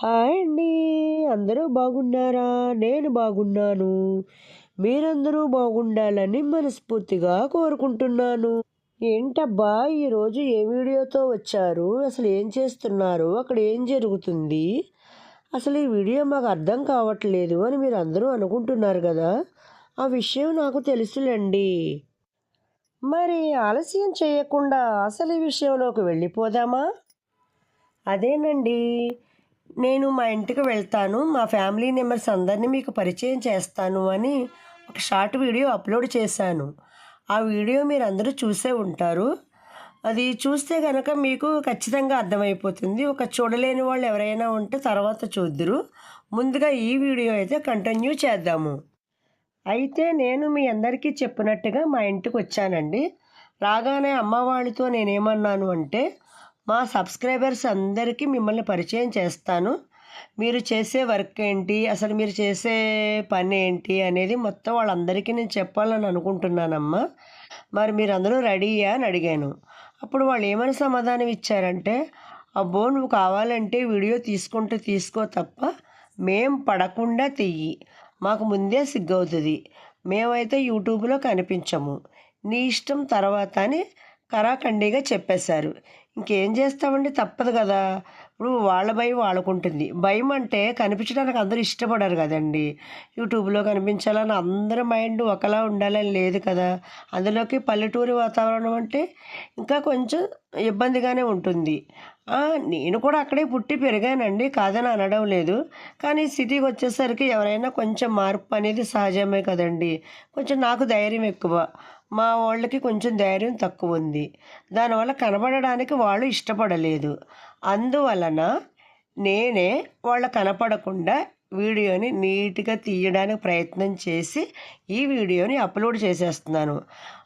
Hi అండి. అందరూ బాగున్నారా? నేను బాగున్నాను. మీరందరూ బాగుండాలని మనస్ఫూర్తిగా కోరుకుంటున్నాను. ఏంటబ్బా ఈరోజు ఏ వీడియోతో వచ్చారు? అసలు ఏం చేస్తున్నారు? అక్కడ ఏం జరుగుతుంది? అసలు ఈ వీడియో మాకు అర్థం కావట్లేదు అని మీరు అందరూ అనుకుంటున్నారు కదా? ఆ విషయం నాకు తెలుసులేండి. మరి ఆలస్యం చేయకుండా అసలు ఈ విషయంలోకి వెళ్ళిపోదామా? అదేనండి. నేను మా ఇంటికి వెళ్తాను. మా ఫ్యామిలీ మెంబర్స్ అందరినీ మీకు పరిచయం చేస్తాను అని ఒక షార్ట్ వీడియో అప్లోడ్ చేశాను. ఆ వీడియో మీరు అందరూ చూసే ఉంటారు. అది చూస్తే కనుక మీకు ఖచ్చితంగా అర్థమైపోతుంది. ఒక చూడలేని వాళ్ళు ఎవరైనా ఉంటే తర్వాత చూద్దరు. ముందుగా ఈ వీడియో అయితే కంటిన్యూ చేద్దాము. అయితే నేను మీ అందరికీ చెప్పినట్టుగా మా ఇంటికి వచ్చానండి. రాగానే అమ్మ వాళ్ళతో నేనేమన్నాను అంటే మా సబ్స్క్రైబర్స్ అందరికీ మిమ్మల్ని పరిచయం చేస్తాను. మీరు చేసే వర్క్ ఏంటి? అసలు మీరు చేసే పని ఏంటి? అనేది మొత్తం వాళ్ళందరికీ నేను చెప్పాలని అనుకుంటున్నానమ్మా. మరి మీరు అందరూ రెడీయా అని అడిగాను. అప్పుడు వాళ్ళు ఏమైనా సమాధానం ఇచ్చారంటే అబ్బో నువ్వు కావాలంటే వీడియో తీసుకుంటే తీసుకో తప్ప మేం పడకుండా తెయ్యి. మాకు ముందే సిగ్గవుతుంది. మేమైతే యూట్యూబ్లో కనిపించము. నీ ఇష్టం తర్వాత అని కరాఖండిగా చెప్పేశారు. ఇంకేం చేస్తామండి? తప్పదు కదా. ఇప్పుడు వాళ్ళ భయం వాళ్ళకుంటుంది. భయం అంటే కనిపించడానికి అందరూ ఇష్టపడరు కదండి. యూట్యూబ్లో కనిపించాలని అందరి మైండ్ ఒకలా ఉండాలని లేదు కదా. అందులోకి పల్లెటూరి వాతావరణం అంటే ఇంకా కొంచెం ఇబ్బందిగానే ఉంటుంది. నేను కూడా అక్కడే పుట్టి పెరిగానండి. కాదని అనడం లేదు. కానీ సిటీకి వచ్చేసరికి ఎవరైనా కొంచెం మార్పు అనేది సహజమే కదండి. కొంచెం నాకు ధైర్యం ఎక్కువ. మా వాళ్ళకి కొంచెం ధైర్యం తక్కువ ఉంది దానివల్ల కనబడడానికి వాళ్ళు ఇష్టపడలేదు. అందువలన నేనే వాళ్ళ కనపడకుండా వీడియోని నీట్గా తీయడానికి ప్రయత్నం చేసి ఈ వీడియోని అప్లోడ్ చేసేస్తున్నాను.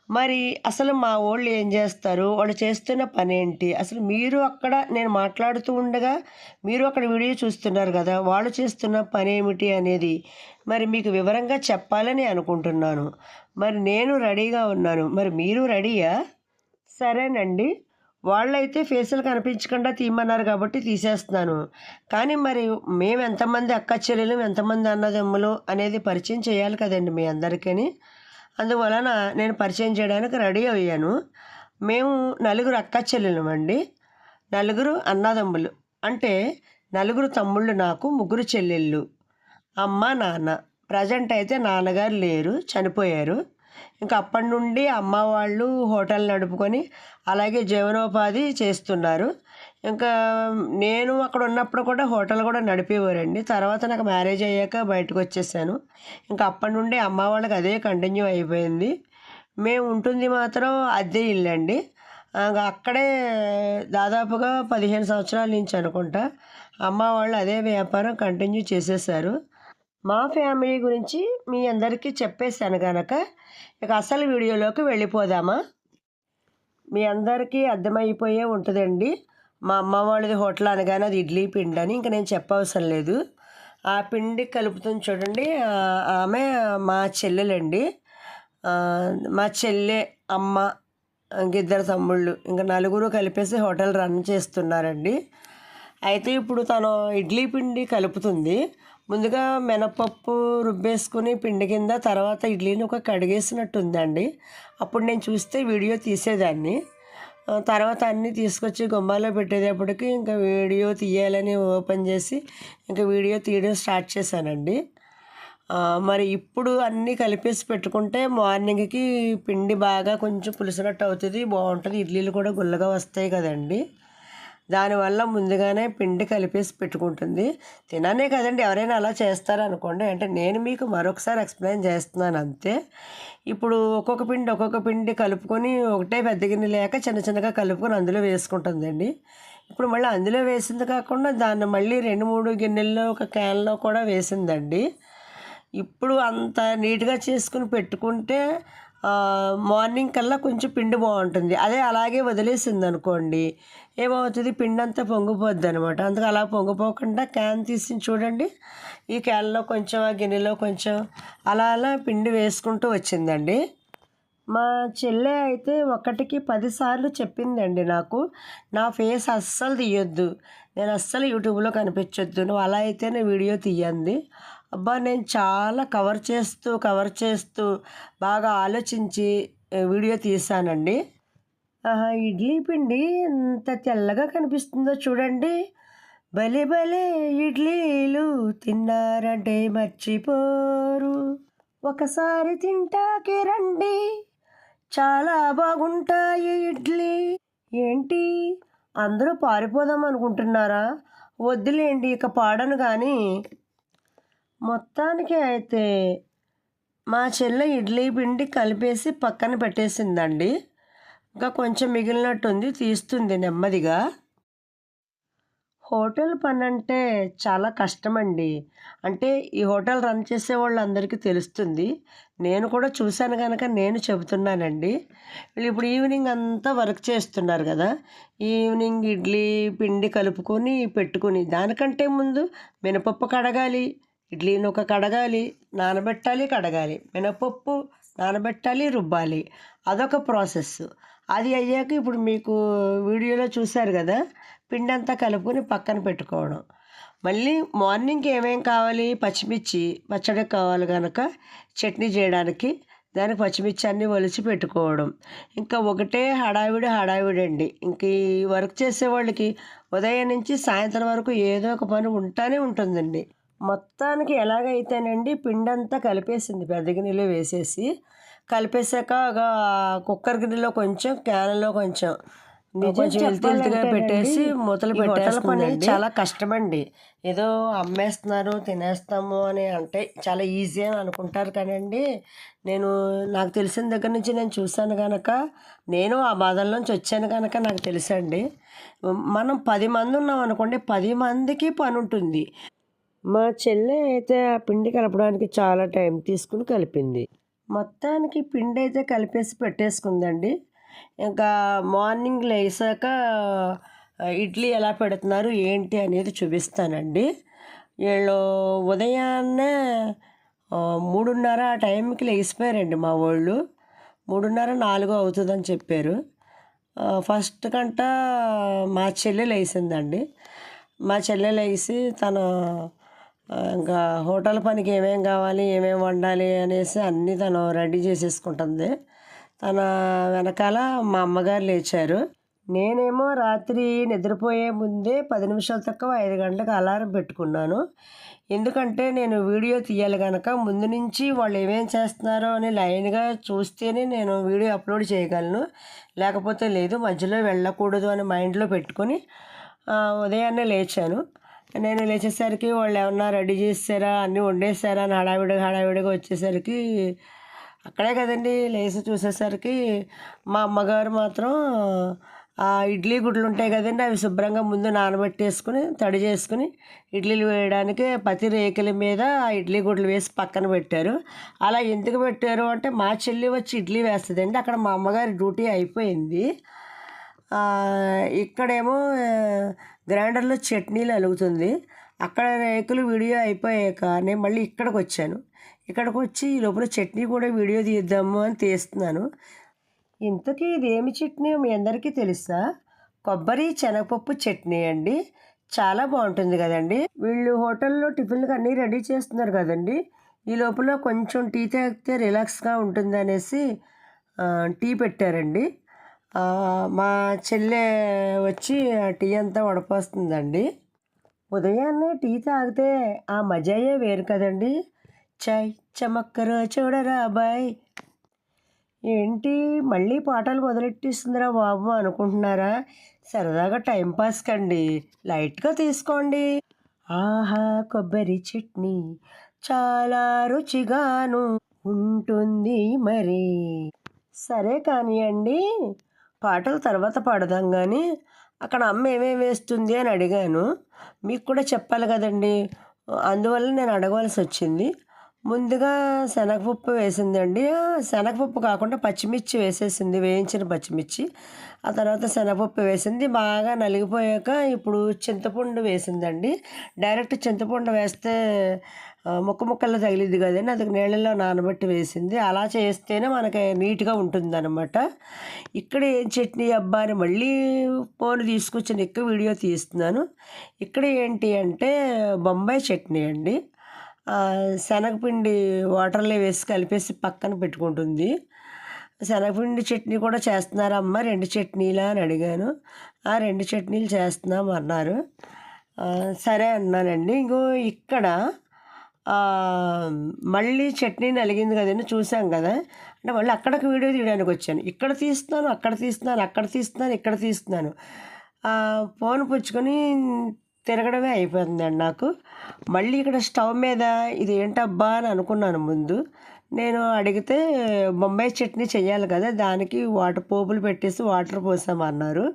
మరి అసలు మా వాళ్ళు ఏం చేస్తారు? వాళ్ళు చేస్తున్న పని ఏంటి అసలు మీరు అక్కడ నేను మాట్లాడుతూ ఉండగా మీరు అక్కడ వీడియో చూస్తున్నారు కదా వాళ్ళు చేస్తున్న పని ఏమిటి అనేది మరి మీకు వివరంగా చెప్పాలని అనుకుంటున్నాను. మరి నేను రెడీగా ఉన్నాను. మరి మీరు రెడీయా? సరేనండి. వాళ్ళైతే ఫేసులు కనిపించకుండా తీయమన్నారు కాబట్టి తీసేస్తున్నాను. కానీ మరి మేము ఎంతమంది అక్క చెల్లెలు ఎంతమంది అన్నదమ్ములు అనేది పరిచయం చేయాలి కదండి మీ అందరికీ అందువలన నేను పరిచయం చేయడానికి రెడీ అయ్యాను. మేము నలుగురు అక్క చెల్లెలమండి నలుగురు అన్నదమ్ములు. అంటే నలుగురు తమ్ముళ్ళు నాకు ముగ్గురు చెల్లెళ్ళు. అమ్మ నాన్న. ప్రజెంట్ అయితే నాన్నగారు లేరు చనిపోయారు. ఇంకా అప్పటి నుండి అమ్మ వాళ్ళు హోటల్ నడుపుకొని అలాగే జీవనోపాధి చేస్తున్నారు. ఇంకా నేను అక్కడ ఉన్నప్పుడు కూడా హోటల్ కూడా నడిపేవారండి. తర్వాత నాకు మ్యారేజ్ అయ్యాక బయటకు వచ్చేసాను. ఇంకా అప్పటి నుండి అమ్మ వాళ్ళకి అదే కంటిన్యూ అయిపోయింది. మేము ఉంటుంది మాత్రం అద్దె ఇల్లు అండి. అక్కడే దాదాపుగా పదిహేను సంవత్సరాల నుంచి అనుకుంటా అమ్మ వాళ్ళు అదే వ్యాపారం కంటిన్యూ చేసేసారు. మా ఫ్యామిలీ గురించి మీ అందరికీ చెప్పేశాను కనుక ఇక అసలు వీడియోలోకి వెళ్ళిపోదామా? మీ అందరికీ అర్థమైపోయే ఉంటుందండి. మా అమ్మ వాళ్ళది హోటల్ అనగానే అది ఇడ్లీ పిండి అని ఇంకా నేను చెప్పవసరం లేదు. ఆ పిండి కలుపుతుంది చూడండి. ఆమె మా చెల్లెలండి. మా చెల్లె అమ్మ ఇంకిద్దరు తమ్ముళ్ళు ఇంకా నలుగురు కలిపేసి హోటల్ రన్ చేస్తున్నారండి. అయితే ఇప్పుడు తను ఇడ్లీ పిండి కలుపుతుంది. ముందుగా మినపప్పు రుబ్బేసుకుని పిండి కింద తర్వాత ఇడ్లీని ఒక కడిగేసినట్టు ఉందండి అప్పుడు నేను చూస్తే వీడియో తీసేదాన్ని. తర్వాత అన్నీ తీసుకొచ్చి గుమ్మాలో పెట్టేటప్పటికి ఇంకా వీడియో తీయాలని ఓపెన్ చేసి ఇంకా వీడియో తీయడం స్టార్ట్ చేశానండి. మరి ఇప్పుడు అన్నీ కలిపేసి పెట్టుకుంటే మార్నింగ్కి పిండి బాగా కొంచెం పులిసినట్టు అవుతుంది బాగుంటుంది ఇడ్లీలు కూడా గుల్లగా వస్తాయి కదండి. దానివల్ల ముందుగానే పిండి కలిపేసి పెట్టుకుంటుంది. తిననే కదండి ఎవరైనా అలా చేస్తారనుకోండి. అంటే నేను మీకు మరొకసారి ఎక్స్ప్లెయిన్ చేస్తున్నాను అంతే. ఇప్పుడు ఒక్కొక్క పిండి ఒక్కొక్క పిండి కలుపుకొని ఒకటే పెద్ద గిన్నె లేక చిన్న చిన్నగా కలుపుకొని అందులో వేసుకుంటుందండి. ఇప్పుడు మళ్ళీ అందులో వేసింది కాకుండా దాన్ని మళ్ళీ రెండు మూడు గిన్నెల్లో ఒక క్యాన్లో కూడా వేసిందండి. ఇప్పుడు అంత నీట్గా చేసుకుని పెట్టుకుంటే మార్నింగ్ కల్లా కొంచెం పిండి బాగుంటుంది. అదే అలాగే వదిలేసింది అనుకోండి ఏమవుతుంది? పిండి అంతా పొంగిపోద్ది అనమాట అందుకు అలా పొంగిపోకుండా క్యాన్ తీసి చూడండి. ఈ క్యాన్లో కొంచెం ఆ గిన్నెలో కొంచెం అలా అలా పిండి వేసుకుంటూ వచ్చిందండి. మా చెల్లె అయితే ఒకటికి పదిసార్లు చెప్పిందండి నాకు నా ఫేస్ అస్సలు తీయొద్దు. నేను అస్సలు యూట్యూబ్లో కనిపించొద్దు. నువ్వు అలా అయితేనే వీడియో తీయండి అబ్బా నేను చాలా కవర్ చేస్తూ కవర్ చేస్తూ బాగా ఆలోచించి వీడియో తీసానండి ఇడ్లీ పిండి ఎంత తెల్లగా కనిపిస్తుందో చూడండి. భలే భలే ఇడ్లీలు తిన్నారంటే మర్చిపోరు. ఒకసారి తింటాకే రండి. చాలా బాగుంటాయి ఇడ్లీ. ఏంటి? అందరూ పారిపోదాం అనుకుంటున్నారా? వద్దులేండి ఇక పాడను కానీ మొత్తానికి అయితే మా చెల్లె ఇడ్లీ పిండి కలిపేసి పక్కన పెట్టేసిందండి. ఇంకా కొంచెం మిగిలినట్టుంది తీస్తుంది నెమ్మదిగా. హోటల్ పని అంటే చాలా కష్టమండి. అంటే ఈ హోటల్ రన్ చేసే వాళ్ళందరికీ తెలుస్తుంది. నేను కూడా చూశాను కనుక నేను చెబుతున్నానండి. వీళ్ళు ఇప్పుడు ఈవినింగ్ అంతా వర్క్ చేస్తున్నారు కదా. ఈవినింగ్ ఇడ్లీ పిండి కలుపుకొని పెట్టుకుని దానికంటే ముందు మినపప్పు కడగాలి ఇడ్లీని ఒక కడగాలి నానబెట్టాలి కడగాలి. మినపప్పు నానబెట్టాలి రుబ్బాలి. అదొక ప్రాసెస్. అది అయ్యాక ఇప్పుడు మీకు వీడియోలో చూశారు కదా పిండి అంతా కలుపుకొని పక్కన పెట్టుకోవడం. మళ్ళీ మార్నింగ్ ఏమేం కావాలి? పచ్చిమిర్చి పచ్చడి కావాలి కనుక చట్నీ చేయడానికి దానికి పచ్చిమిర్చి అన్నీ ఒలిచి పెట్టుకోవడం. ఇంకా ఒకటే హడావిడి హడావిడండి ఇంక ఈ వర్క్ చేసే వాళ్ళకి ఉదయం నుంచి సాయంత్రం వరకు ఏదో ఒక పని ఉంటానే ఉంటుందండి. మొత్తానికి ఎలాగైతేనండి పిండి అంతా కలిపేసింది పెద్ద గిన్నెలో వేసేసి. కలిపేశాక కుక్కర్ గిన్నెలో కొంచెం క్యాన్లో కొంచెం. వెళ్తుగా పెట్టేసి మూతలు పెట్టేసుకుని చాలా కష్టమండి. ఏదో అమ్మేస్తున్నారు తినేస్తాము అని అంటే చాలా ఈజీ అని అనుకుంటారు కానండి. నేను నాకు తెలిసిన దగ్గర నుంచి నేను చూశాను కనుక నేను ఆ బాధల్లోంచి వచ్చాను కనుక నాకు తెలుసండి. మనం పది మంది ఉన్నాం అనుకోండి పది మందికి పని ఉంటుంది. మా చెల్లె అయితే ఆ పిండి కలపడానికి చాలా టైం తీసుకుని కలిపింది. మొత్తానికి పిండి అయితే కలిపేసి పెట్టేసుకుందండి. ఇంకా మార్నింగ్ లేసాక ఇడ్లీ ఎలా పెడుతున్నారు ఏంటి అనేది చూపిస్తానండి. వీళ్ళు ఉదయాన్నే మూడున్నర ఆ టైంకి లేచిపోయారండి మా వాళ్ళు. మూడున్నర నాలుగు అవుతుందని చెప్పారు. ఫస్ట్ కంట మా చెల్లెలు వేసిందండి మా చెల్లెలు వేసి తను ఇంకా హోటల్ పనికి ఏమేం కావాలి ఏమేమి వండాలి అనేసి అన్నీ తను రెడీ చేసేసుకుంటుంది. తన వెనకాల మా అమ్మగారు లేచారు. నేనేమో రాత్రి నిద్రపోయే ముందే పది నిమిషాల తక్కువ ఐదు గంటలకు అలారం పెట్టుకున్నాను. ఎందుకంటే నేను వీడియో తీయాలి కనుక ముందు నుంచి వాళ్ళు ఏమేం చేస్తున్నారో అని లైన్గా చూస్తేనే నేను వీడియో అప్లోడ్ చేయగలను. లేకపోతే లేదు మధ్యలో వెళ్ళకూడదు అని మైండ్లో పెట్టుకొని ఉదయాన్నే లేచాను. నేను లేచేసరికి వాళ్ళు ఏమన్నా రెడీ చేసారా అన్నీ వండేసారా? అని హడావిడిగా హడావిడిగా వచ్చేసరికి అక్కడే కదండి లేచి చూసేసరికి మా అమ్మగారు మాత్రం ఆ ఇడ్లీ గుడ్లు ఉంటాయి కదండి అవి శుభ్రంగా ముందు నానబెట్టేసుకుని తడి చేసుకుని ఇడ్లీలు వేయడానికి ప్రతి రేకుల మీద ఆ ఇడ్లీ గుడ్లు వేసి పక్కన పెట్టారు. అలా ఎందుకు పెట్టారు అంటే మా చెల్లి వచ్చి ఇడ్లీ వేస్తుందండి. అక్కడ మా అమ్మగారి డ్యూటీ అయిపోయింది. ఇక్కడేమో గ్రైండర్లో చట్నీలు అలుగుతుంది అక్కడ రేకులు వీడియో అయిపోయాక నేను మళ్ళీ ఇక్కడికి వచ్చాను. ఇక్కడికి వచ్చి ఈ లోపల చట్నీ కూడా వీడియో తీద్దాము అని తీస్తున్నాను. ఇంతకీ ఇదేమి చట్నీ మీ అందరికీ తెలుసా? కొబ్బరి శనగపప్పు చట్నీ అండి. చాలా బాగుంటుంది కదండి. వీళ్ళు హోటల్లో టిఫిన్లకు అన్నీ రెడీ చేస్తున్నారు కదండి. ఈ లోపల కొంచెం టీ తాగితే రిలాక్స్గా ఉంటుంది అనేసి టీ పెట్టారండి. మా చెల్లె వచ్చి టీ అంతా వడపోస్తుందండి. ఉదయాన్నే టీ తాగితే ఆ మజాయే వేరు కదండి. చాయ్ చమక్కరు చూడరా బాయ్. ఏంటి మళ్ళీ పాటలు మొదలెట్టిస్తుందిరా బాబు అనుకుంటున్నారా? సరదాగా టైంపాస్ కండి. లైట్గా తీసుకోండి. ఆహా కొబ్బరి చట్నీ చాలా రుచిగాను ఉంటుంది మరి. సరే కానివ్వండి పాటలు తర్వాత పాడదాం కానీ అక్కడ అమ్మ ఏమేమి వేస్తుంది అని అడిగాను. మీకు కూడా చెప్పాలి కదండి. అందువల్ల నేను అడగవలసి వచ్చింది. ముందుగా శనగపప్పు వేసిందండి. శనగపప్పు కాకుండా పచ్చిమిర్చి వేసేసింది. వేయించిన పచ్చిమిర్చి. ఆ తర్వాత శనగపప్పు వేసింది. బాగా నలిగిపోయాక ఇప్పుడు చింతపండు వేసిందండి. డైరెక్ట్ చింతపండు వేస్తే ముక్క ముక్కల్లో తగిలిద్ది కదండి. అది నీళ్ళల్లో నానబెట్టి వేసింది. అలా చేస్తేనే మనకి నీట్గా ఉంటుంది అనమాట ఇక్కడ ఏం చట్నీ అబ్బా అని మళ్ళీ ఫోన్ తీసుకొచ్చిన ఎక్కువ వీడియో తీస్తున్నాను. ఇక్కడ ఏంటి అంటే బొంబాయి చట్నీ అండి. శనగపిండి వాటర్లో వేసి కలిపేసి పక్కన పెట్టుకుంటుంది. శనగపిండి చట్నీ కూడా చేస్తున్నారా అమ్మ? రెండు చట్నీలా అని అడిగాను. ఆ రెండు చట్నీలు చేస్తున్నాం అన్నారు సరే అన్నానండి. ఇంకో ఇక్కడ మళ్ళీ చట్నీ నలిగింది కదండి చూసాం కదా. అంటే మళ్ళీ అక్కడికి వీడియో తీయడానికి వచ్చాను. ఇక్కడ తీస్తున్నాను అక్కడ తీస్తున్నాను అక్కడ తీస్తున్నాను ఇక్కడ తీస్తున్నాను. ఫోన్ పుచ్చుకొని తిరగడమే అయిపోతుందండి నాకు. మళ్ళీ ఇక్కడ స్టవ్ మీద ఇది ఏంటబ్బా అని అనుకున్నాను ముందు. నేను అడిగితే బొంబాయి చట్నీ చేయాలి కదా దానికి వాటర్ పోపులు పెట్టేసి వాటర్ పోసామన్నారు.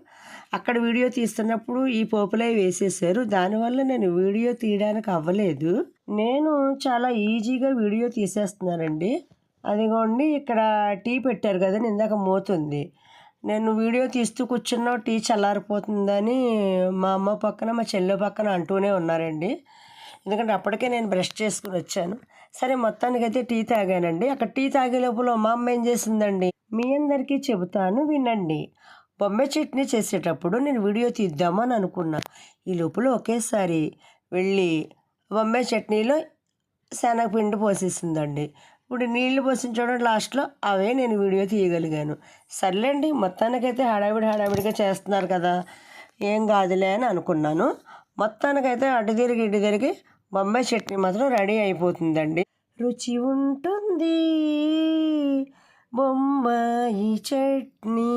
అక్కడ వీడియో తీస్తున్నప్పుడు ఈ పోపులై వేసేసారు దానివల్ల నేను వీడియో తీయడానికి అవ్వలేదు. నేను చాలా ఈజీగా వీడియో తీసేస్తున్నానండి. అదిగోండి ఇక్కడ టీ పెట్టారు కదండి ఇందాక మోతుంది. నేను వీడియో తీస్తూ కూర్చున్నా టీ చల్లారిపోతుందని మా అమ్మ పక్కన మా చెల్లె పక్కన అంటూనే ఉన్నారండి. ఎందుకంటే అప్పటికే నేను బ్రష్ చేసుకుని వచ్చాను. సరే మొత్తానికైతే టీ తాగానండి. అక్కడ టీ తాగే లోపల మా అమ్మ ఏం చేసిందండి? మీ అందరికీ చెబుతాను వినండి. బొమ్మాయి చట్నీ చేసేటప్పుడు నేను వీడియో తీద్దామని అనుకున్నా. ఈ లోపల ఒకేసారి వెళ్ళి బొమ్మాయి చట్నీలో శనగపిండి పోసేసిందండి. ఇప్పుడు నీళ్ళు పోసిన చూడండి లాస్ట్లో అవే నేను వీడియో తీయగలిగాను. సర్లేండి మొత్తానికైతే హడావిడి హడావిడిగా చేస్తున్నారు కదా ఏం కాదులే అని అనుకున్నాను. మొత్తానికైతే అటు తిరిగి ఇటు తిరిగి బొంబాయి చట్నీ మాత్రం రెడీ అయిపోతుందండి. రుచి ఉంటుంది. బొంబాయి చట్నీ.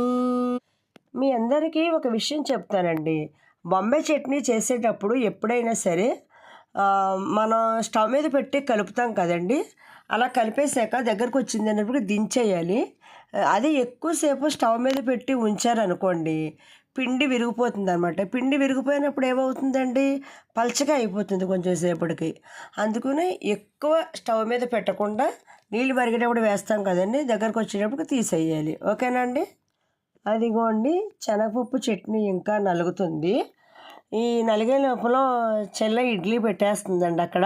మీ అందరికీ ఒక విషయం చెప్తానండి. బొంబాయి చట్నీ చేసేటప్పుడు ఎప్పుడైనా సరే మనం స్టవ్ మీద పెట్టి కలుపుతాం కదండి. అలా కలిపేసాక దగ్గరకు వచ్చింది అన్నప్పుడు దించేయాలి. అది ఎక్కువసేపు స్టవ్ మీద పెట్టి ఉంచారనుకోండి పిండి విరిగిపోతుంది అనమాట పిండి విరిగిపోయినప్పుడు ఏమవుతుందండి? పలచగా అయిపోతుంది కొంచెం సేపటికి. అందుకని ఎక్కువ స్టవ్ మీద పెట్టకుండా నీళ్ళు మరిగేటప్పుడు వేస్తాం కదండి. దగ్గరకు వచ్చేటప్పుడు తీసేయాలి. ఓకేనా అండి? అదిగోండి శనగపప్పు చట్నీ ఇంకా నలుగుతుంది. ఈ నలిగే లోపల చెల్ల ఇడ్లీ పెట్టేస్తుందండి అక్కడ.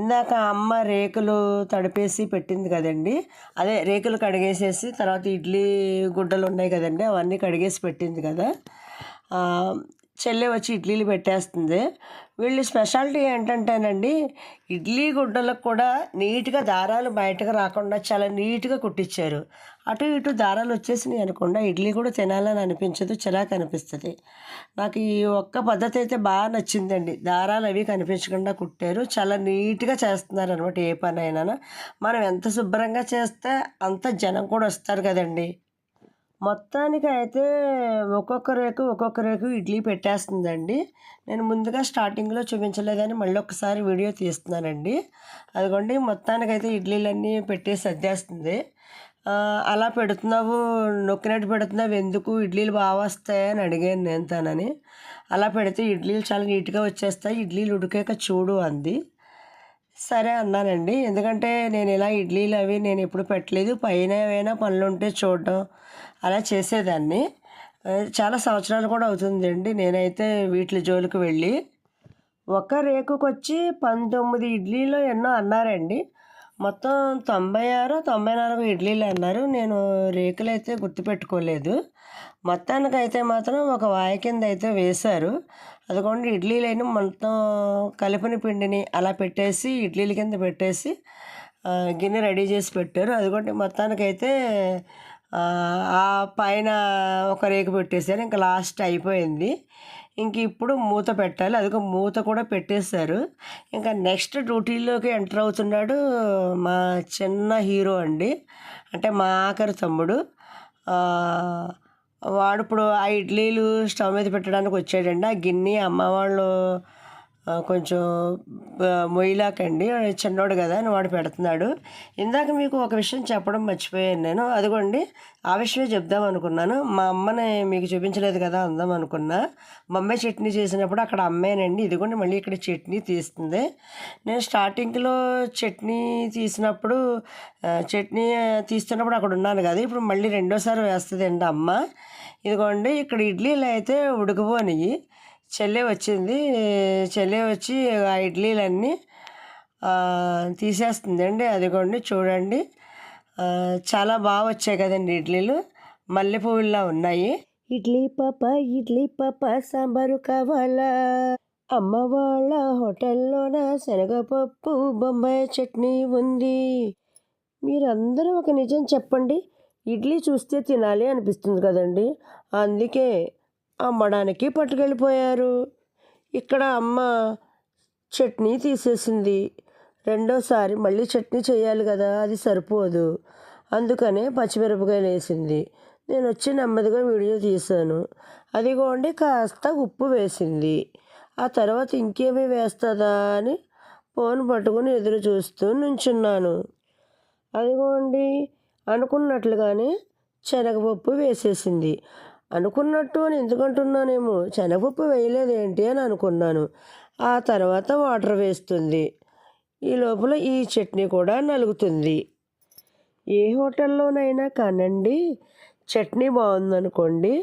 ఇందాక అమ్మ రేకులు తడిపేసి పెట్టింది కదండి. అదే రేకులు కడిగేసేసి తర్వాత ఇడ్లీ గుడ్డలు ఉన్నాయి కదండి అవన్నీ కడిగేసి పెట్టింది కదా. చెల్లె వచ్చి ఇడ్లీలు పెట్టేస్తుంది. వీళ్ళు స్పెషాలిటీ ఏంటంటేనండి ఇడ్లీ గుడ్డలకు కూడా నీట్గా దారాలు బయటకు రాకుండా చాలా నీట్గా కుట్టించారు. అటు ఇటు దారాలు వచ్చేసినాయి అనుకుండా ఇడ్లీ కూడా తినాలని అనిపించదు చిరాకు అనిపిస్తుంది. నాకు ఈ ఒక్క పద్ధతి అయితే బాగా నచ్చిందండి. దారాలు అవి కనిపించకుండా కుట్టారు. చాలా నీట్గా చేస్తున్నారు అనమాట ఏ పని అయినా మనం ఎంత శుభ్రంగా చేస్తే అంత జనం కూడా వస్తారు కదండి. మొత్తానికి అయితే ఒక్కొక్క రేకు ఒక్కొక్క రేకు ఇడ్లీ పెట్టేస్తుందండి. నేను ముందుగా స్టార్టింగ్లో చూపించలేదని మళ్ళీ ఒకసారి వీడియో తీస్తున్నానండి. అదిగోండి మొత్తానికైతే ఇడ్లీలన్నీ పెట్టేసి సర్దేస్తుంది. అలా పెడుతున్నావు నొక్కినట్టు పెడుతున్నావు ఎందుకు ఇడ్లీలు బాగా వస్తాయి? అని అడిగాను నేను తనని. అలా పెడితే ఇడ్లీలు చాలా నీట్గా వచ్చేస్తాయి ఇడ్లీలు ఉడికాక చూడు అంది. సరే అన్నానండి. ఎందుకంటే నేను ఇలా ఇడ్లీలు అవి నేను ఎప్పుడు పెట్టలేదు పైన ఏమైనా పనులు ఉంటే చూడడం అలా చేసేదాన్ని. చాలా సంవత్సరాలు కూడా అవుతుందండి నేనైతే వీటి జోలికి వెళ్ళి. ఒక రేకుకొచ్చి పంతొమ్మిది ఇడ్లీలు ఎన్నో అన్నారండి. మొత్తం తొంభై ఆరు తొంభై నాలుగు ఇడ్లీలు అన్నారు. నేను రేకులు అయితే గుర్తుపెట్టుకోలేదు. మొత్తానికి అయితే మాత్రం ఒక వాయి కింద అయితే వేశారు. అదిగోండి ఇడ్లీలైన మొత్తం కలిపిన పిండిని అలా పెట్టేసి ఇడ్లీల కింద పెట్టేసి గిన్నె రెడీ చేసి పెట్టారు. అదిగోండి మొత్తానికైతే ఆ, పైన ఒక రేకు పెట్టేశారు. ఇంకా లాస్ట్ అయిపోయింది. ఇంక ఇప్పుడు మూత పెట్టాలి. అదిగో మూత కూడా పెట్టేశారు. ఇంకా నెక్స్ట్ డ్యూటీలోకి ఎంటర్ అవుతున్నాడు మా చిన్న హీరో అండి. అంటే మా ఆఖరి తమ్ముడు. వాడు ఇప్పుడు ఆ ఇడ్లీలు స్టవ్ మీద పెట్టడానికి వచ్చాడండి. ఆ గిన్నె అమ్మ వాళ్ళు కొంచెం ఆ, చిన్నోడు కదా అని వాడు పెడుతున్నాడు. ఇందాక మీకు ఒక విషయం చెప్పడం మర్చిపోయాను నేను. అదిగోండి ఆ విషయమే చెప్దాం అనుకున్నాను. మా అమ్మని మీకు చూపించలేదు కదా అందాం అనుకున్నా. మా అమ్మాయి చట్నీ చేసినప్పుడు అక్కడ అమ్మాయినండి ఇదిగోండి మళ్ళీ ఇక్కడ చట్నీ తీస్తుంది. నేను స్టార్టింగ్లో చట్నీ తీసినప్పుడు చట్నీ తీస్తున్నప్పుడు అక్కడ ఉన్నాను కదా. ఇప్పుడు మళ్ళీ రెండోసారి వేస్తుందండి అమ్మ. ఇదిగోండి ఇక్కడ ఇడ్లీలు అయితే ఉడకపోనివి చెల్లె వచ్చింది. చెల్లె వచ్చి ఆ ఇడ్లీలన్నీ తీసేస్తుందండి. అదిగోండి చూడండి. చాలా బాగా వచ్చాయి కదండి ఇడ్లీలు. మల్లె పువ్వుల్లా ఉన్నాయి. ఇడ్లీ పాప ఇడ్లీ పాప సాంబారు కావాలా? అమ్మ వాళ్ళ హోటల్లోన శనగపప్పు బొంబాయి చట్నీ ఉంది. మీరందరూ ఒక నిజం చెప్పండి. ఇడ్లీ చూస్తే తినాలి అనిపిస్తుంది కదండి. అందుకే అమ్మడానికి పట్టుకెళ్ళిపోయారు. ఇక్కడ అమ్మ చట్నీ తీసేసింది. రెండోసారి మళ్ళీ చట్నీ చేయాలి కదా అది సరిపోదు. అందుకనే పచ్చిమిరపకాయలు వేసింది. నేను వచ్చి నెమ్మదిగా వీడియో తీశాను. అదిగోండి కాస్త ఉప్పు వేసింది. ఆ తర్వాత ఇంకేమీ వేస్తుందా అని ఫోన్ పట్టుకుని ఎదురు చూస్తూ నుంచున్నాను. అదిగోండి అనుకున్నట్లుగానే శనగపప్పు వేసేసింది. అనుకున్నట్టు అని ఎందుకంటున్నానేమో శనగపప్పు వేయలేదేంటి అని అనుకున్నాను. ఆ తర్వాత వాటర్ వేస్తుంది. ఈ లోపల ఈ చట్నీ కూడా నలుగుతుంది. ఏ హోటల్లోనైనా కానండి చట్నీ బాగుందనుకోండి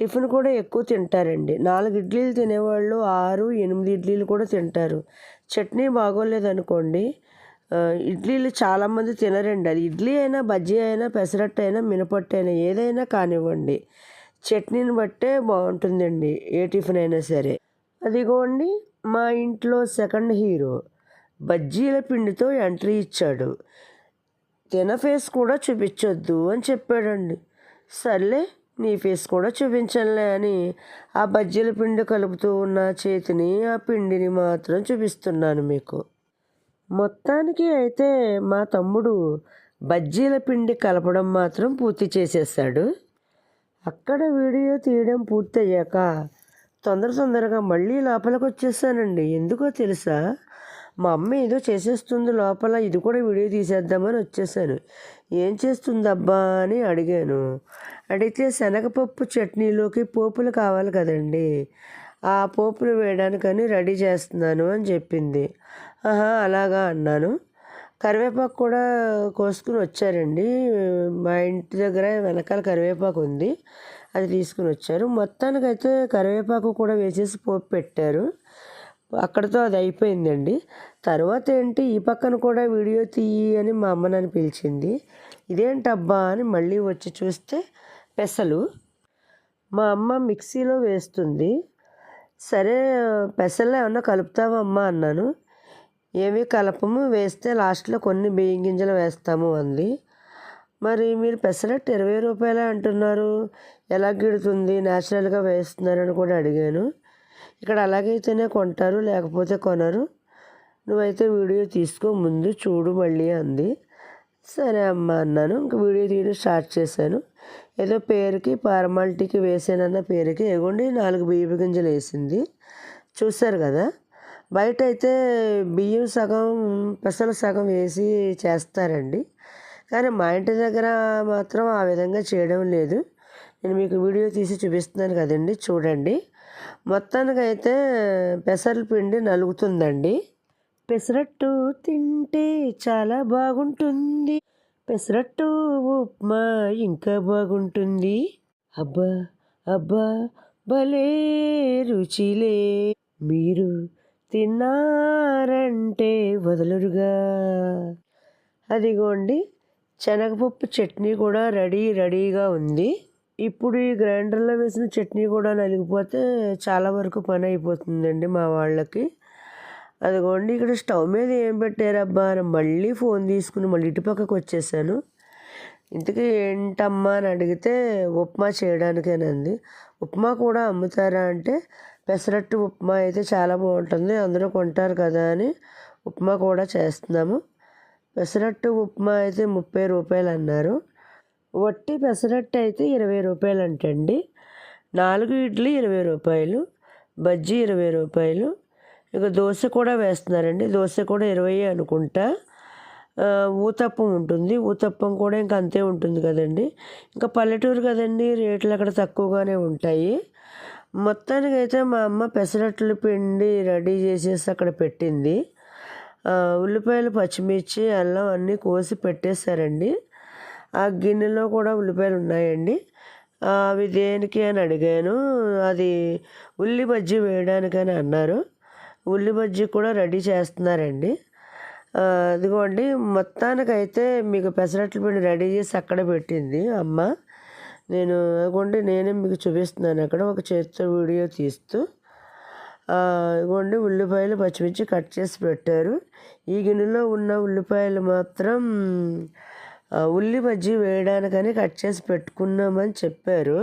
టిఫిన్ కూడా ఎక్కువ తింటారండి. నాలుగు ఇడ్లీలు తినేవాళ్ళు ఆరు ఎనిమిది ఇడ్లీలు కూడా తింటారు. చట్నీ బాగోలేదనుకోండి ఇడ్లీలు చాలామంది తినరండి. అది ఇడ్లీ అయినా బజ్జీ అయినా పెసరట్టు అయినా మినపట్టు అయినా ఏదైనా కానివ్వండి. చట్నీని బట్టే బాగుంటుందండి ఏ టిఫిన్ అయినా సరే. అదిగోండి మా ఇంట్లో సెకండ్ హీరో బజ్జీల పిండితో ఎంట్రీ ఇచ్చాడు. తిన ఫేస్ కూడా చూపించొద్దు అని చెప్పాడండి. సర్లే నీ ఫేస్ కూడా చూపించనులే అని ఆ బజ్జీల పిండి కలుపుతూ ఉన్న చేతిని ఆ పిండిని మాత్రం చూపిస్తున్నాను మీకు. మొత్తానికి అయితే మా తమ్ముడు బజ్జీల పిండి కలపడం మాత్రం పూర్తి చేసేసాడు. అక్కడ వీడియో తీయడం పూర్తయ్యాక తొందర తొందరగా మళ్ళీ లోపలికి వచ్చేసానండి ఎందుకో తెలుసా? మా అమ్మ ఏదో చేసేస్తుంది లోపల ఇది కూడా వీడియో తీసేద్దామని వచ్చేసాను. ఏం చేస్తుందబ్బా అని అడిగాను. అడిగితే శనగపప్పు చట్నీలోకి పోపులు కావాలి కదండి. ఆ పోపులు వేయడానికని రెడీ చేస్తున్నాను అని చెప్పింది. ఆహా అలాగా అన్నాను. కరివేపాకు కూడా కోసుకుని వచ్చారండి. మా ఇంటి దగ్గర వెనకాల కరివేపాకు ఉంది. అది తీసుకుని వచ్చారు. మొత్తానికైతే కరివేపాకు కూడా వేసేసి పోపు పెట్టారు. అక్కడితో అది అయిపోయిందండి. తర్వాత ఏంటి ఈ పక్కన కూడా వీడియో తీయి అని మా అమ్మ నన్ను పిలిచింది. ఇదేంటబ్బా అని మళ్ళీ వచ్చి చూస్తే పెసలు. మా అమ్మ మిక్సీలో వేస్తుంది. సరే పెసల్లో ఏమన్నా కలుపుతావా అన్నాను. ఏవి కలపము వేస్తే లాస్ట్లో కొన్ని బియ్యం గింజలు వేస్తాము అంది. మరి మీరు పెసరట్టు ఇరవై రూపాయలే అంటున్నారు. ఎలా గిడుతుంది? న్యాచురల్గా వేస్తున్నారని కూడా అడిగాను. ఇక్కడ అలాగైతేనే కొంటారు లేకపోతే కొనరు. నువ్వైతే వీడియో తీసుకో ముందు చూడు మళ్ళీ అంది. సరే అమ్మ అన్నాను. ఇంక వీడియో తీయడం స్టార్ట్ చేశాను. ఏదో పేరుకి పార్మాలిటీకి వేసానన్న పేరుకి ఎగుండి నాలుగు బియ్యపు గింజలు వేసింది. చూశారు కదా? బయట అయితే బియ్యం సగం పెసలు సగం వేసి చేస్తారండి. కానీ మా ఇంటి దగ్గర మాత్రం ఆ విధంగా చేయడం లేదు. నేను మీకు వీడియో తీసి చూపిస్తున్నాను కదండి చూడండి. మొత్తానికైతే పెసర పిండి నలుగుతుందండి. పెసరట్టు తింటే చాలా బాగుంటుంది. పెసరట్టు ఉప్మా ఇంకా బాగుంటుంది. అబ్బా అబ్బా భలే రుచిలే. మీరు తిన్నారంటే వదలరుగా. అదిగోండి శనగపప్పు చట్నీ కూడా రెడీ రెడీగా ఉంది. ఇప్పుడు ఈ గ్రైండర్లో వేసిన చట్నీ కూడా నలిగిపోతే చాలా వరకు పని అయిపోతుందండి మా వాళ్ళకి. అదిగోండి ఇక్కడ స్టవ్ మీద ఏం పెట్టారబ్బా? అని మళ్ళీ ఫోన్ తీసుకుని మళ్ళీ ఇటు పక్కకు వచ్చేసాను. ఇంతకీ ఏంటమ్మా అని అడిగితే ఉప్మా చేయడానికేనంది. ఉప్మా కూడా అమ్ముతారా? అంటే పెసరట్టు ఉప్మా అయితే చాలా బాగుంటుంది. అందరూ కొంటారు కదా అని ఉప్మా కూడా చేస్తున్నాము. పెసరట్టు ఉప్మా అయితే ముప్పై రూపాయలు అన్నారు. వట్టి పెసరట్టు అయితే ఇరవై రూపాయలు అంటండి. నాలుగు ఇడ్లీ ఇరవై రూపాయలు బజ్జీ ఇరవై రూపాయలు. ఇక దోశ కూడా వేస్తున్నారండి. దోశ కూడా ఇరవై అనుకుంటా. ఊతప్పం ఉంటుంది. ఊతప్పం కూడా ఇంకా అంతే ఉంటుంది కదండి. ఇంకా పల్లెటూరు కదండి రేట్లు అక్కడ తక్కువగానే ఉంటాయి. మొత్తానికి అయితే మా అమ్మ పెసరట్లు పిండి రెడీ చేసేసి అక్కడ పెట్టింది. ఉల్లిపాయలు పచ్చిమిర్చి అల్లం అన్నీ కోసి పెట్టేశారండి. ఆ గిన్నెలో కూడా ఉల్లిపాయలు ఉన్నాయండి. అవి దేనికి అని అడిగాను. అది ఉల్లి బజ్జీ వేయడానికని అన్నారు. ఉల్లి బజ్జీ కూడా రెడీ చేస్తున్నారండి. ఆ, అదిగోండి మొత్తానికైతే మీకు పెసరట్ల పిండి రెడీ చేసి అక్కడ పెట్టింది అమ్మ. నేను అదిగోండి నేనే మీకు చూపిస్తున్నాను. అక్కడ ఒక చేతితో వీడియో తీస్తూ ఇదిగోండి ఉల్లిపాయలు పచ్చిమిర్చి కట్ చేసి పెట్టారు. ఈ గిన్నెలో ఉన్న ఉల్లిపాయలు మాత్రం ఉల్లి బజ్జి వేయడానికని కట్ చేసి పెట్టుకున్నామని చెప్పారు.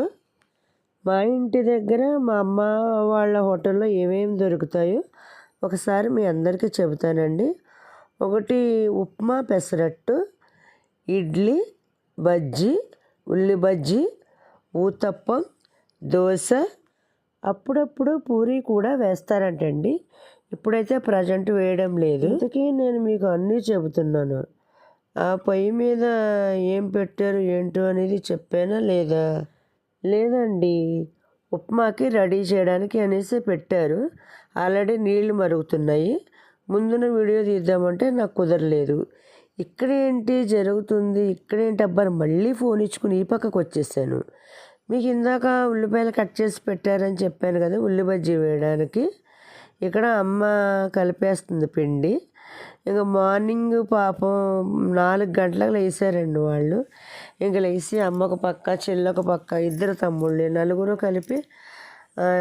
మా ఇంటి దగ్గర మా అమ్మ వాళ్ళ హోటల్లో ఏమేమి దొరుకుతాయో ఒకసారి మీ అందరికీ చెబుతానండి. ఒకటి ఉప్మా పెసరట్టు ఇడ్లీ బజ్జీ ఉల్లి బజ్జీ ఊతప్పం దోశ అప్పుడప్పుడు పూరి కూడా వేస్తారంటండి. ఇప్పుడైతే ప్రజెంట్ వేయడం లేదు. ఇంతకీ నేను మీకు అన్నీ చెబుతున్నాను. ఆ పొయ్యి మీద ఏం పెట్టారు ఏంటో అనేది చెప్పానా లేదా? లేదండి. ఉప్మాకి రెడీ చేయడానికి అనేసి పెట్టారు. ఆల్రెడీ నీళ్ళు మరుగుతున్నాయి. ముందున వీడియో తీద్దామంటే నాకు కుదరలేదు. ఇక్కడేంటి జరుగుతుంది? ఇక్కడేంటి? అబ్బా అబ్బాయి మళ్ళీ ఫోన్ ఇచ్చుకుని ఈ పక్కకు వచ్చేసాను. మీకు ఇందాక ఉల్లిపాయలు కట్ చేసి పెట్టారని చెప్పాను కదా ఉల్లి బజ్జీ వేయడానికి. ఇక్కడ అమ్మ కలిపేస్తుంది పిండి. ఇంకా మార్నింగ్ పాపం నాలుగు గంటలకు లేచారండి వాళ్ళు. ఇంక లేచి అమ్మ ఒక పక్క చెల్లి ఒక పక్క ఇద్దరు తమ్ముళ్ళు నలుగురు కలిపి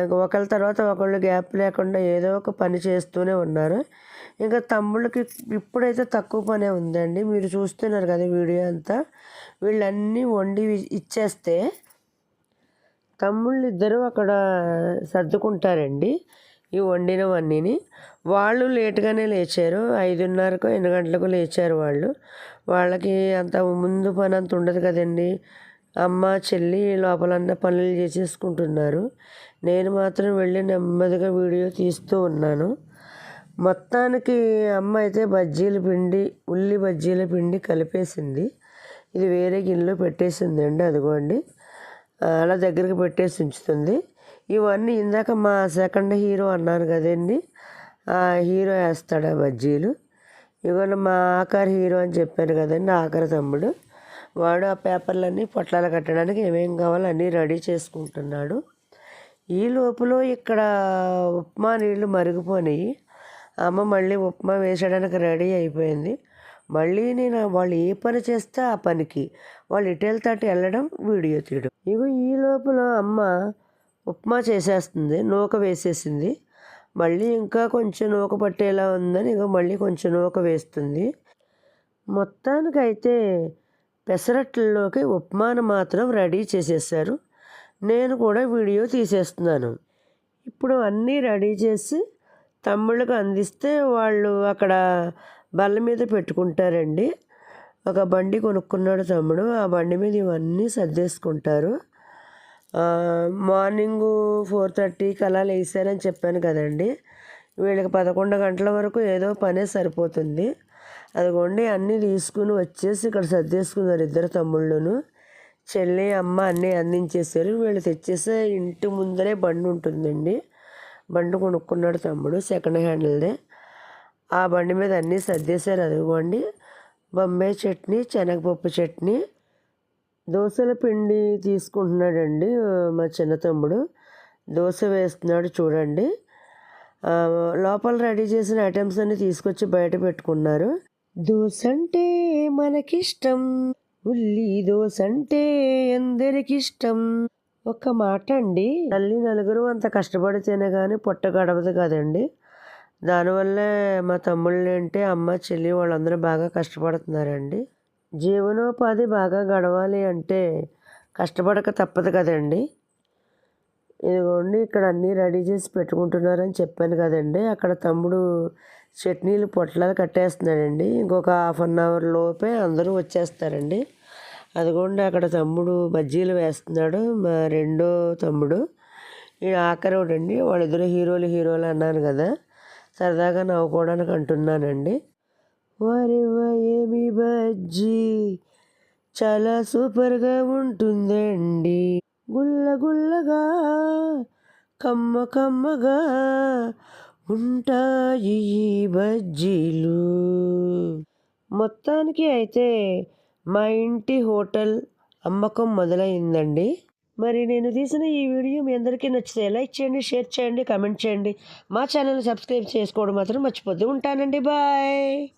ఇంక ఒకళ్ళ తర్వాత ఒకళ్ళు గ్యాప్ లేకుండా ఏదో ఒక పని చేస్తూనే ఉన్నారు. ఇంకా తమ్ముళ్ళకి ఇప్పుడైతే తక్కువ పనే ఉందండి. మీరు చూస్తున్నారు కదా వీడియో అంతా. వీళ్ళన్నీ వండి ఇచ్చేస్తే తమ్ముళ్ళు ఇద్దరు అక్కడ సర్దుకుంటారండి ఈ వండినవన్నీని. వాళ్ళు లేటుగానే లేచారు. ఐదున్నరకు ఎన్ని గంటలకు లేచారు వాళ్ళు? వాళ్ళకి అంత ముందు పని అంత ఉండదు కదండి. అమ్మ చెల్లి లోపలన్న పనులు చేసేసుకుంటున్నారు. నేను మాత్రం వెళ్ళి నెమ్మదిగా వీడియో తీస్తూ ఉన్నాను. మొత్తానికి అమ్మ అయితే బజ్జీల పిండి ఉల్లి బజ్జీల పిండి కలిపేసింది. ఇది వేరే గిన్నెలో పెట్టేసింది అండి అదిగోండి. అలా దగ్గరికి పెట్టేసి ఉంచుతుంది. ఇవన్నీ ఇందాక మా సెకండ్ హీరో అన్నాను కదండి ఆ హీరో వేస్తాడు ఆ బజ్జీలు. ఇవన్న మా ఆఖరి హీరో అని చెప్పాను కదండి ఆఖరి తమ్ముడు. వాడు ఆ పేపర్లన్నీ పొట్లాలు కట్టడానికి ఏమేం కావాలో అన్నీ రెడీ చేసుకుంటున్నాడు. ఈ లోపల ఇక్కడ ఉప్మా నీళ్ళు మరిగిపోయినాయి. అమ్మ మళ్ళీ ఉప్మా వేసడానికి రెడీ అయిపోయింది. మళ్ళీ నేను వాళ్ళు ఏ పని చేస్తే ఆ పనికి వాళ్ళు ఇటు వెళ్తాటు వెళ్ళడం వీడియో తీయడం. ఇగో ఈ లోపల అమ్మ ఉప్మా చేసేస్తుంది నూక వేసేసింది. మళ్ళీ ఇంకా కొంచెం నూక పట్టేలా ఉందని ఇగో మళ్ళీ కొంచెం నూక వేస్తుంది. మొత్తానికైతే పెసరట్లలోకి ఉప్మాను మాత్రం రెడీ చేసేసారు. నేను కూడా వీడియో తీసేస్తున్నాను. ఇప్పుడు అన్నీ రెడీ చేసి తమ్ముళ్ళకి అందిస్తే వాళ్ళు అక్కడ బల్ల మీద పెట్టుకుంటారండి. ఒక బండి కొనుక్కున్నాడు తమ్ముడు. ఆ బండి మీద ఇవన్నీ సర్దేసుకుంటారు. మార్నింగ్ మార్నింగు ఫోర్ థర్టీకి అలా లేసారని చెప్పాను కదండి. వీళ్ళకి పదకొండు గంటల వరకు ఏదో పనే సరిపోతుంది. అదిగోండి అన్నీ తీసుకుని వచ్చేసి ఇక్కడ సర్దేసుకున్నారు ఇద్దరు తమ్ముళ్ళును. చెల్లి అమ్మ అన్నీ అందించేశారు. వీళ్ళు తెచ్చేసే ఇంటి ముందరే బండి ఉంటుందండి. బండి కొనుక్కున్నాడు తమ్ముడు సెకండ్ హ్యాండిల్దే ఆ బండి మీద అన్నీ సర్దేశారు అదిగోండి. బొంబాయి చట్నీ శనగపప్పు చట్నీ దోశల పిండి తీసుకుంటున్నాడండి మా చిన్న తమ్ముడు. దోశ వేస్తున్నాడు చూడండి. లోపల రెడీ చేసిన ఐటమ్స్ అన్ని తీసుకొచ్చి బయట పెట్టుకున్నారు. దోశ అంటే మనకిష్టం ఉల్లి దోశ అంటే అందరికిష్టం ఒక్క మాట అండి తల్లి నలుగురు అంత కష్టపడితేనే కానీ పొట్ట గడవదు కదండి. దానివల్లే మా తమ్ముళ్ళు అంటే అమ్మ చెల్లి వాళ్ళందరూ బాగా కష్టపడుతున్నారండి. జీవనోపాధి బాగా గడవాలి అంటే కష్టపడక తప్పదు కదండి. ఇదిగోండి ఇక్కడ అన్నీ రెడీ చేసి పెట్టుకుంటున్నారని చెప్పాను కదండి. అక్కడ తమ్ముడు చట్నీలు పొట్లాలు కట్టేస్తున్నాడండి. ఇంకొక హాఫ్ అన్ అవర్ లోపే అందరూ వచ్చేస్తారండి. అదిగోండి అక్కడ తమ్ముడు బజ్జీలు వేస్తున్నాడు మా రెండో తమ్ముడు. ఈ ఆఖరోడండి వాళ్ళిద్దరు హీరోలు హీరోలు అన్నాను కదా. సరదాగా నవ్వుకోవడానికి అంటున్నానండి. వరివ ఏమి బజ్జీ? చాలా సూపర్గా ఉంటుందండి. గుల్ల గుల్లగా కమ్మ కమ్మగా ఉంటాయి బజ్జీలు. మొత్తానికి అయితే మా ఇంటి హోటల్ అమ్మకం మొదలైందండి. మరి నేను తీసిన ఈ వీడియో మీ అందరికీ నచ్చితే లైక్ చేయండి షేర్ చేయండి కామెంట్ చేయండి. మా ఛానల్ సబ్స్క్రైబ్ చేసుకోవడం మాత్రం మర్చిపోద్దు. ఉంటానండి. బాయ్.